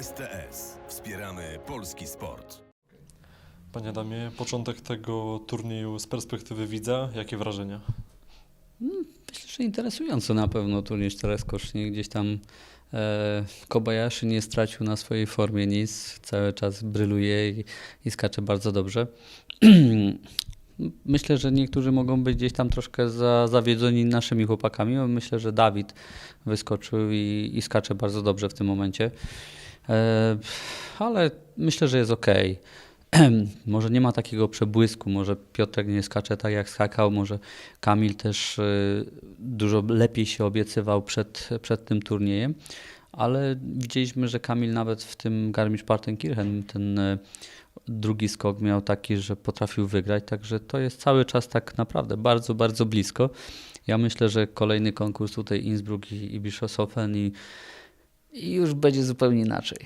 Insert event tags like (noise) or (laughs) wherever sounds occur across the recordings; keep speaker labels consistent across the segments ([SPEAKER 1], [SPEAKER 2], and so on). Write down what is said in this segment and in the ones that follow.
[SPEAKER 1] STS. Wspieramy polski sport.
[SPEAKER 2] Panie Adamie, początek tego turnieju z perspektywy widza, jakie wrażenia?
[SPEAKER 3] Myślę, że interesująco na pewno turniej czteroskoczni. Gdzieś tam e, Kobayashi nie stracił na swojej formie nic, cały czas bryluje i, i skacze bardzo dobrze. (clears throat) Myślę, że niektórzy mogą być gdzieś tam troszkę za, zawiedzeni naszymi chłopakami. ale Myślę, że Dawid wyskoczył i, i skacze bardzo dobrze w tym momencie. E, ale myślę, że jest ok. (clears throat) może nie ma takiego przebłysku, może Piotrek nie skacze tak jak skakał, może Kamil też y, dużo lepiej się obiecywał przed, przed tym turniejem, ale widzieliśmy, że Kamil nawet w tym Garmisch-Partenkirchen ten y, drugi skok miał taki, że potrafił wygrać, także to jest cały czas tak naprawdę bardzo, bardzo blisko. Ja myślę, że kolejny konkurs tutaj Innsbruck i, i Bischofshofen i, i już będzie zupełnie inaczej.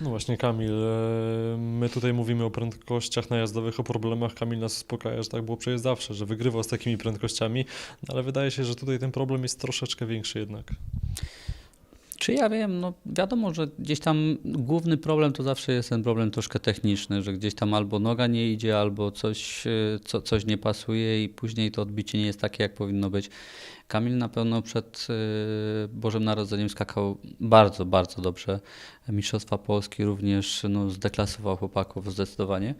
[SPEAKER 2] No właśnie, Kamil, e, my tutaj mówimy o prędkościach najazdowych, o problemach. Kamil nas uspokaja, że tak było przecież zawsze, że wygrywał z takimi prędkościami, no ale wydaje się, że tutaj ten problem jest troszeczkę większy jednak.
[SPEAKER 3] Czy ja wiem, no wiadomo, że gdzieś tam główny problem to zawsze jest ten problem troszkę techniczny, że gdzieś tam albo noga nie idzie, albo coś, e, co, coś nie pasuje i później to odbicie nie jest takie, jak powinno być. Kamil na pewno przed e, Bożym Narodzeniem skakał bardzo, bardzo dobrze. Mistrzostwa Polski również no, zdeklasował chłopaków zdecydowanie.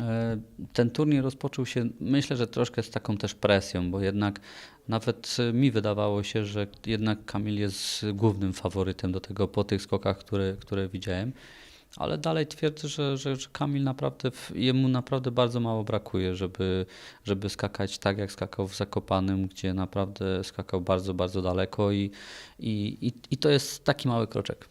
[SPEAKER 3] E, Ten turniej rozpoczął się, myślę, że troszkę z taką też presją, bo jednak nawet mi wydawało się, że jednak Kamil jest głównym faworytem do tego po tych skokach, które, które widziałem. Ale dalej twierdzę, że, że, że Kamil naprawdę, jemu naprawdę bardzo mało brakuje, żeby, żeby skakać tak, jak skakał w Zakopanym, gdzie naprawdę skakał bardzo, bardzo daleko i, i, i, i to jest taki mały kroczek.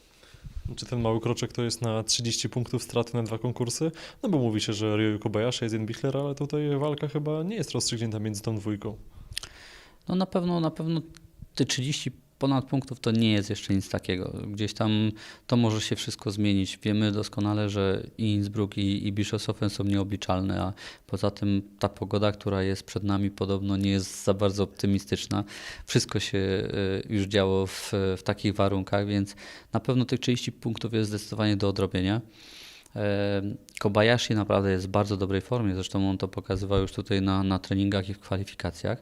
[SPEAKER 2] Czy ten mały kroczek to jest na 30 punktów straty na dwa konkursy? No bo mówi się, że Ryu Kobayashi jest Bichler, ale tutaj walka chyba nie jest rozstrzygnięta między tą dwójką.
[SPEAKER 3] No na pewno, na pewno te 30 ponad punktów to nie jest jeszcze nic takiego. Gdzieś tam to może się wszystko zmienić. Wiemy doskonale, że i Innsbruck i, i Bischofshofen są nieobliczalne, a poza tym ta pogoda, która jest przed nami podobno nie jest za bardzo optymistyczna. Wszystko się y, już działo w, w takich warunkach, więc na pewno tych 30 punktów jest zdecydowanie do odrobienia. E, Kobayashi naprawdę jest w bardzo dobrej formie, zresztą on to pokazywał już tutaj na, na treningach i w kwalifikacjach.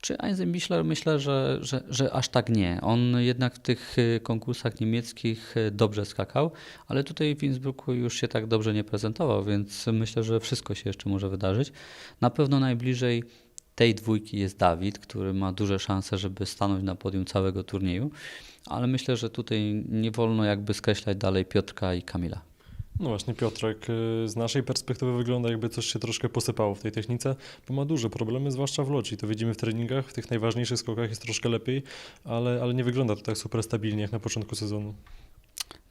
[SPEAKER 3] Czy Eisenbichler myślę, że, że, że aż tak nie. On jednak w tych y, konkursach niemieckich y, dobrze skakał, ale tutaj w Innsbrucku już się tak dobrze nie prezentował, więc myślę, że wszystko się jeszcze może wydarzyć. Na pewno najbliżej tej dwójki jest Dawid, który ma duże szanse, żeby stanąć na podium całego turnieju, ale myślę, że tutaj nie wolno jakby skreślać dalej Piotrka i Kamila.
[SPEAKER 2] No właśnie, Piotrek, y, z naszej perspektywy wygląda jakby coś się troszkę posypało w tej technice, bo ma duże problemy, zwłaszcza w locie. To widzimy w treningach, w tych najważniejszych skokach jest troszkę lepiej, ale, ale nie wygląda to tak super stabilnie jak na początku sezonu.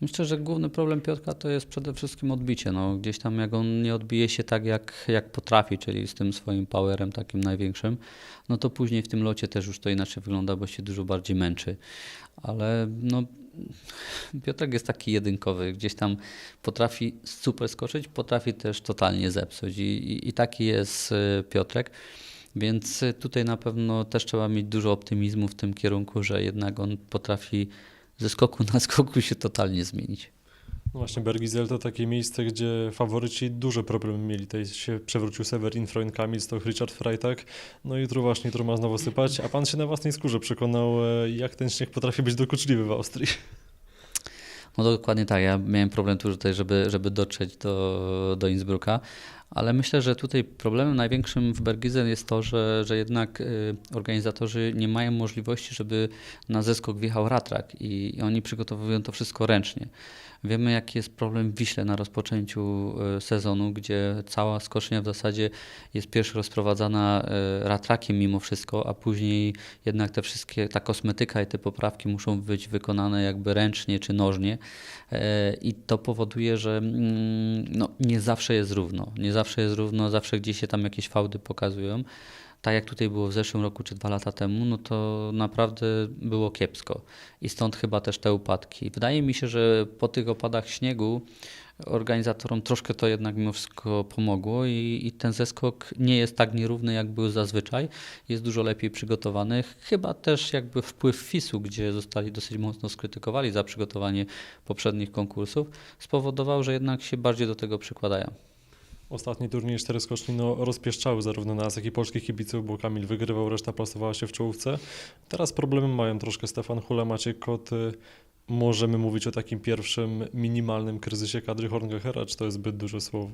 [SPEAKER 3] Myślę, że główny problem Piotrka to jest przede wszystkim odbicie. No, gdzieś tam jak on nie odbije się tak, jak, jak potrafi, czyli z tym swoim powerem takim największym, no to później w tym locie też już to inaczej wygląda, bo się dużo bardziej męczy. Ale no, Piotrek jest taki jedynkowy, gdzieś tam potrafi super skoczyć, potrafi też totalnie zepsuć i, i, i taki jest y, Piotrek. Więc y, tutaj na pewno też trzeba mieć dużo optymizmu w tym kierunku, że jednak on potrafi ze skoku na skoku się totalnie zmienić.
[SPEAKER 2] No właśnie, Bergizel to takie miejsce, gdzie faworyci duże problemy mieli. Tutaj się przewrócił Severin Freund Kamil, stał Richard Freitag. No i jutro właśnie, jutro ma znowu sypać. A pan się na własnej skórze przekonał, e, jak ten śnieg potrafi być dokuczliwy w Austrii.
[SPEAKER 3] No dokładnie tak, ja miałem problem tu tutaj, żeby, żeby dotrzeć do, do Innsbrucka, ale myślę, że tutaj problemem największym w Bergizen jest to, że, że jednak y, organizatorzy nie mają możliwości, żeby na zeskok wjechał ratrak i, i oni przygotowują to wszystko ręcznie. Wiemy, jaki jest problem w Wiśle na rozpoczęciu y, sezonu, gdzie cała skocznia w zasadzie jest pierwszy rozprowadzana y, ratrakiem mimo wszystko, a później jednak te wszystkie, ta kosmetyka i te poprawki muszą być wykonane jakby ręcznie czy nożnie i to powoduje, że mm, no, nie zawsze jest równo. Nie zawsze jest równo, zawsze gdzieś się tam jakieś fałdy pokazują. tak jak tutaj było w zeszłym roku czy dwa lata temu, no to naprawdę było kiepsko. I stąd chyba też te upadki. Wydaje mi się, że po tych opadach śniegu organizatorom troszkę to jednak mimo wszystko pomogło i, i ten zeskok nie jest tak nierówny, jak był zazwyczaj. Jest dużo lepiej przygotowany. Chyba też jakby wpływ FIS-u, gdzie zostali dosyć mocno skrytykowali za przygotowanie poprzednich konkursów, spowodował, że jednak się bardziej do tego przykładają.
[SPEAKER 2] Ostatni turniej cztery skoczni no, rozpieszczały zarówno nas, jak i polskich kibiców, bo Kamil wygrywał, reszta plasowała się w czołówce. Teraz problemy mają troszkę Stefan Hula, Maciej Kot. y, Możemy mówić o takim pierwszym minimalnym kryzysie kadry Horngachera, czy to jest zbyt duże słowo?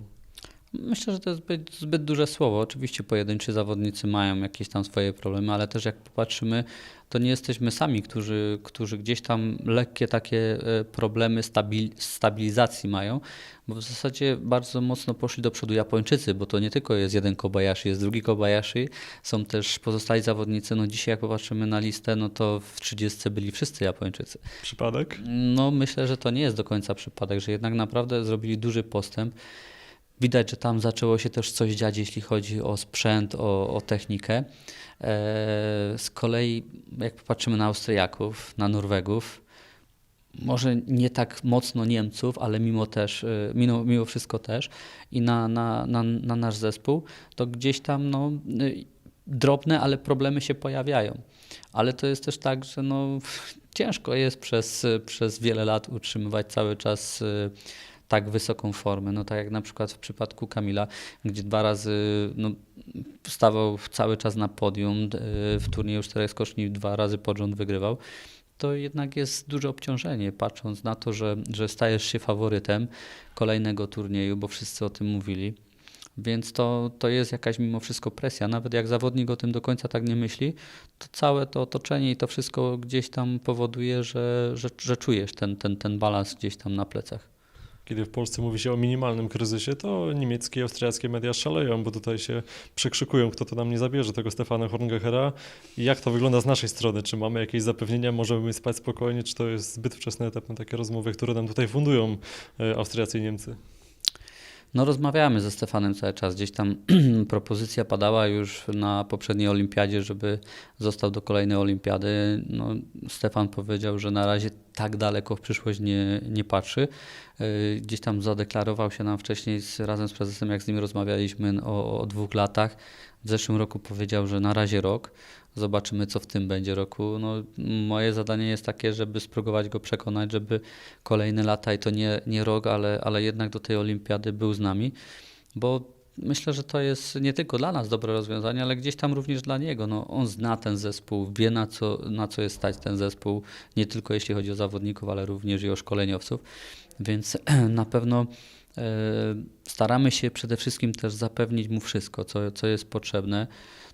[SPEAKER 3] Myślę, że to jest zbyt, zbyt duże słowo. Oczywiście pojedynczy zawodnicy mają jakieś tam swoje problemy, ale też jak popatrzymy, to nie jesteśmy sami, którzy, którzy gdzieś tam lekkie takie e, problemy stabil, stabilizacji mają, bo w zasadzie bardzo mocno poszli do przodu Japończycy, bo to nie tylko jest jeden Kobayashi, jest drugi Kobayashi, są też pozostali zawodnicy. No dzisiaj jak popatrzymy na listę, no to w 30 byli wszyscy Japończycy.
[SPEAKER 2] Przypadek?
[SPEAKER 3] No myślę, że to nie jest do końca przypadek, że jednak naprawdę zrobili duży postęp. Widać, że tam zaczęło się też coś dziać, jeśli chodzi o sprzęt, o, o technikę. E, z kolei, jak popatrzymy na Austriaków, na Norwegów, może nie tak mocno Niemców, ale mimo też, e, mimo, mimo wszystko też i na, na, na, na nasz zespół, to gdzieś tam no, y, drobne, ale problemy się pojawiają. Ale to jest też tak, że no, ciężko jest przez, przez wiele lat utrzymywać cały czas y, tak wysoką formę. No tak jak na przykład w przypadku Kamila, gdzie dwa razy no, stawał cały czas na podium w turnieju czterech skoczni, dwa razy pod rząd wygrywał. To jednak jest duże obciążenie, patrząc na to, że, że stajesz się faworytem kolejnego turnieju, bo wszyscy o tym mówili. Więc to, to jest jakaś mimo wszystko presja. Nawet jak zawodnik o tym do końca tak nie myśli, to całe to otoczenie i to wszystko gdzieś tam powoduje, że, że, że czujesz ten, ten, ten balans gdzieś tam na plecach.
[SPEAKER 2] Kiedy w Polsce mówi się o minimalnym kryzysie, to niemieckie i austriackie media szaleją, bo tutaj się przekrzykują, kto to nam nie zabierze, tego Stefana Horngachera. I jak to wygląda z naszej strony? Czy mamy jakieś zapewnienia, możemy spać spokojnie, czy to jest zbyt wczesny etap na takie rozmowy, które nam tutaj fundują e, Austriacy i Niemcy?
[SPEAKER 3] No rozmawiamy ze Stefanem cały czas. Gdzieś tam (clears throat) propozycja padała już na poprzedniej olimpiadzie, żeby został do kolejnej olimpiady. No, Stefan powiedział, że na razie tak daleko w przyszłość nie, nie patrzy. Yy, Gdzieś tam zadeklarował się nam wcześniej z, razem z prezesem, jak z nim rozmawialiśmy o, o dwóch latach. W zeszłym roku powiedział, że na razie rok. Zobaczymy, co w tym będzie roku. No, moje zadanie jest takie, żeby spróbować go przekonać, żeby kolejne lata i to nie, nie rok, ale, ale jednak do tej olimpiady był z nami, bo myślę, że to jest nie tylko dla nas dobre rozwiązanie, ale gdzieś tam również dla niego. No, on zna ten zespół, wie na co, na co jest stać ten zespół, nie tylko jeśli chodzi o zawodników, ale również i o szkoleniowców, więc (clears throat) na pewno e, staramy się przede wszystkim też zapewnić mu wszystko, co, co jest potrzebne.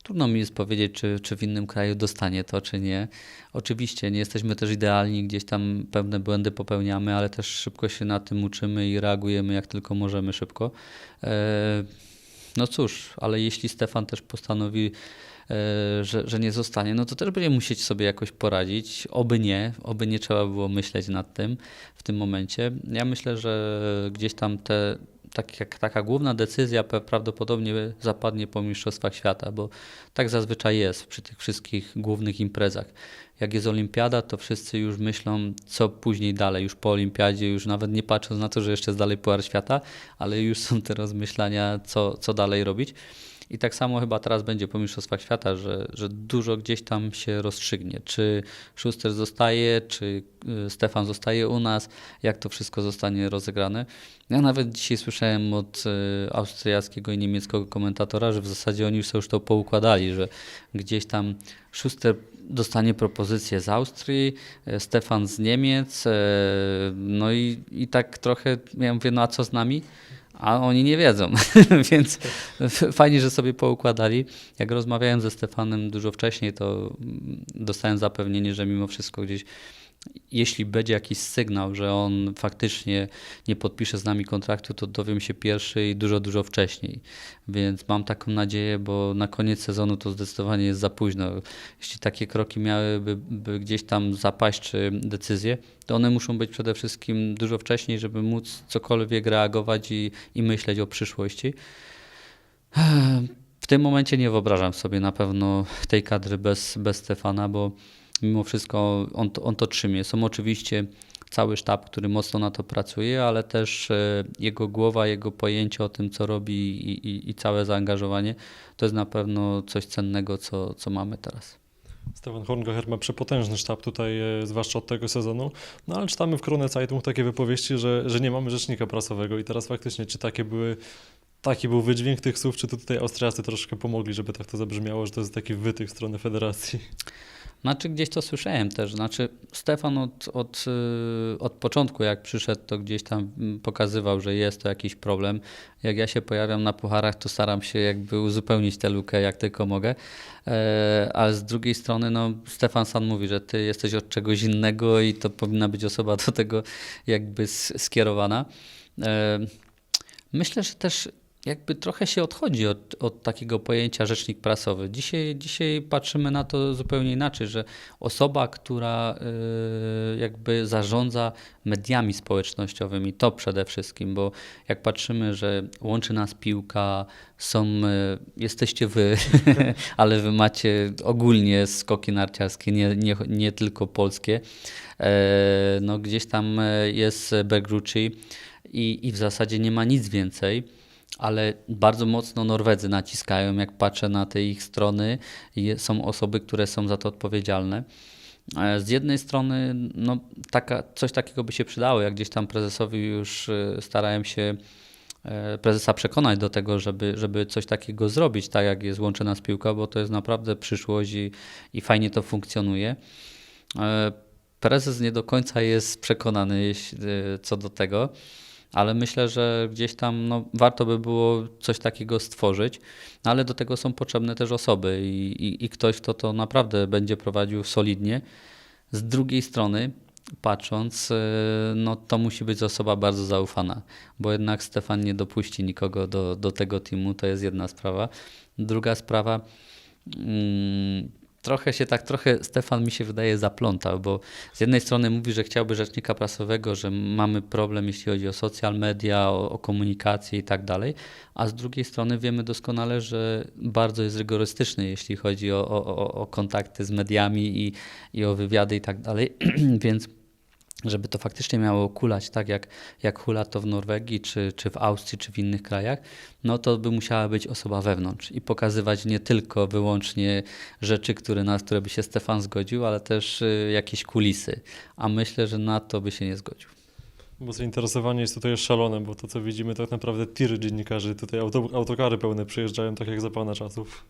[SPEAKER 3] Trudno mi jest powiedzieć, czy, czy w innym kraju dostanie to, czy nie. Oczywiście nie jesteśmy też idealni, gdzieś tam pewne błędy popełniamy, ale też szybko się na tym uczymy i reagujemy jak tylko możemy szybko. E, No cóż, ale jeśli Stefan też postanowi, e, że, że nie zostanie, no to też będzie musieć sobie jakoś poradzić. Oby nie, oby nie trzeba było myśleć nad tym w tym momencie. Ja myślę, że gdzieś tam te tak jak taka główna decyzja prawdopodobnie zapadnie po Mistrzostwach Świata, bo tak zazwyczaj jest przy tych wszystkich głównych imprezach. Jak jest olimpiada, to wszyscy już myślą, co później dalej, już po olimpiadzie, już nawet nie patrząc na to, że jeszcze jest dalej Puchar Świata, ale już są te rozmyślania, co, co dalej robić. I tak samo chyba teraz będzie po Mistrzostwach Świata, że, że dużo gdzieś tam się rozstrzygnie. Czy Schuster zostaje, czy y, Stefan zostaje u nas, jak to wszystko zostanie rozegrane. Ja nawet dzisiaj słyszałem od y, austriackiego i niemieckiego komentatora, że w zasadzie oni już sobie już to poukładali, że gdzieś tam Schuster dostanie propozycję z Austrii, e, Stefan z Niemiec, no i, i tak trochę ja mówię, no a co z nami? A oni nie wiedzą, (laughs) więc fajnie, że sobie poukładali. Jak rozmawiałem ze Stefanem dużo wcześniej, to mm, dostałem zapewnienie, że mimo wszystko gdzieś, jeśli będzie jakiś sygnał, że on faktycznie nie podpisze z nami kontraktu, to dowiem się pierwszy i dużo, dużo wcześniej. Więc mam taką nadzieję, bo na koniec sezonu to zdecydowanie jest za późno. Jeśli takie kroki miałyby by gdzieś tam zapaść czy decyzje, to one muszą być przede wszystkim dużo wcześniej, żeby móc cokolwiek reagować i, i myśleć o przyszłości. W tym momencie nie wyobrażam sobie na pewno tej kadry bez, bez Stefana, bo mimo wszystko on, to- on to trzymie. Są oczywiście cały sztab, który mocno na to pracuje, ale też e, jego głowa, jego pojęcie o tym, co robi i, i, i całe zaangażowanie, to jest na pewno coś cennego, co, co mamy teraz.
[SPEAKER 2] Stefan Horngacher ma przepotężny sztab tutaj, e, zwłaszcza od tego sezonu. No ale czytamy w Krone Zeitung takie wypowieści, że, że nie mamy rzecznika prasowego i teraz faktycznie, czy takie były, taki był wydźwięk tych słów, czy to tutaj Austriacy troszkę pomogli, żeby tak to zabrzmiało, że to jest taki wytych w stronę federacji.
[SPEAKER 3] Znaczy gdzieś to słyszałem też, znaczy Stefan od, od, y, od początku jak przyszedł to gdzieś tam mm, pokazywał, że jest to jakiś problem. Jak ja się pojawiam na pucharach to staram się jakby uzupełnić tę lukę jak tylko mogę, e, ale z drugiej strony no Stefan sam mówi, że ty jesteś od czegoś innego i to powinna być osoba do tego jakby skierowana. E, Myślę, że też jakby trochę się odchodzi od, od takiego pojęcia rzecznik prasowy. Dzisiaj, dzisiaj patrzymy na to zupełnie inaczej, że osoba, która y, jakby zarządza mediami społecznościowymi, to przede wszystkim, bo jak patrzymy, że łączy nas piłka, są, y, jesteście wy, (laughs) ale wy macie ogólnie skoki narciarskie, nie, nie, nie tylko polskie. E, no gdzieś tam jest Bergrucci i, i w zasadzie nie ma nic więcej ale bardzo mocno Norwedzy naciskają, jak patrzę na te ich strony. i Są osoby, które są za to odpowiedzialne. E, Z jednej strony no, taka, coś takiego by się przydało, jak gdzieś tam prezesowi już e, starałem się e, prezesa przekonać do tego, żeby, żeby coś takiego zrobić, tak jak jest Łączy Nas Piłka, bo to jest naprawdę przyszłość i, i fajnie to funkcjonuje. Prezes nie do końca jest przekonany co do tego, ale myślę, że gdzieś tam no, warto by było coś takiego stworzyć, no, ale do tego są potrzebne też osoby i, i, i ktoś, kto to naprawdę będzie prowadził solidnie. Z drugiej strony, patrząc, e, no to musi być osoba bardzo zaufana, bo jednak Stefan nie dopuści nikogo do, do tego teamu, to jest jedna sprawa. Druga sprawa, mm, trochę się tak, trochę Stefan mi się wydaje zaplątał, bo z jednej strony mówi, że chciałby rzecznika prasowego, że mamy problem jeśli chodzi o social media, o, o komunikację i tak dalej, a z drugiej strony wiemy doskonale, że bardzo jest rygorystyczny, jeśli chodzi o, o, o- kontakty z mediami i, i o wywiady i tak dalej, (clears throat) więc żeby to faktycznie miało kulać tak, jak, jak hula to w Norwegii, czy, czy w Austrii, czy w innych krajach, no to by musiała być osoba wewnątrz i pokazywać nie tylko wyłącznie rzeczy, które, na które by się Stefan zgodził, ale też y, jakieś kulisy. A myślę, że na to by się nie zgodził.
[SPEAKER 2] Bo zainteresowanie jest tutaj szalone, bo to co widzimy tak naprawdę tiry dziennikarzy, tutaj auto, autokary pełne przyjeżdżają tak jak za pana czasów.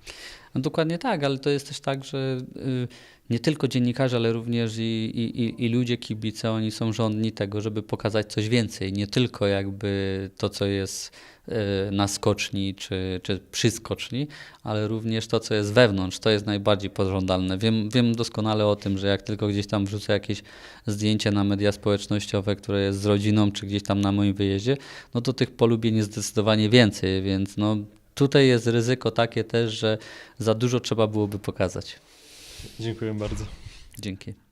[SPEAKER 3] No dokładnie tak, ale to jest też tak, że y, nie tylko dziennikarze, ale również i, i, i- ludzie, kibice, oni są żądni tego, żeby pokazać coś więcej. Nie tylko jakby to, co jest y, na skoczni czy, czy przy skoczni, ale również to, co jest wewnątrz. To jest najbardziej pożądalne. Wiem, wiem doskonale o tym, że jak tylko gdzieś tam wrzucę jakieś zdjęcie na media społecznościowe, które jest z rodziną, czy gdzieś tam na moim wyjeździe, no to tych polubień jest zdecydowanie więcej, więc no tutaj jest ryzyko takie też, że za dużo trzeba byłoby pokazać.
[SPEAKER 2] Dziękuję bardzo.
[SPEAKER 3] Dzięki.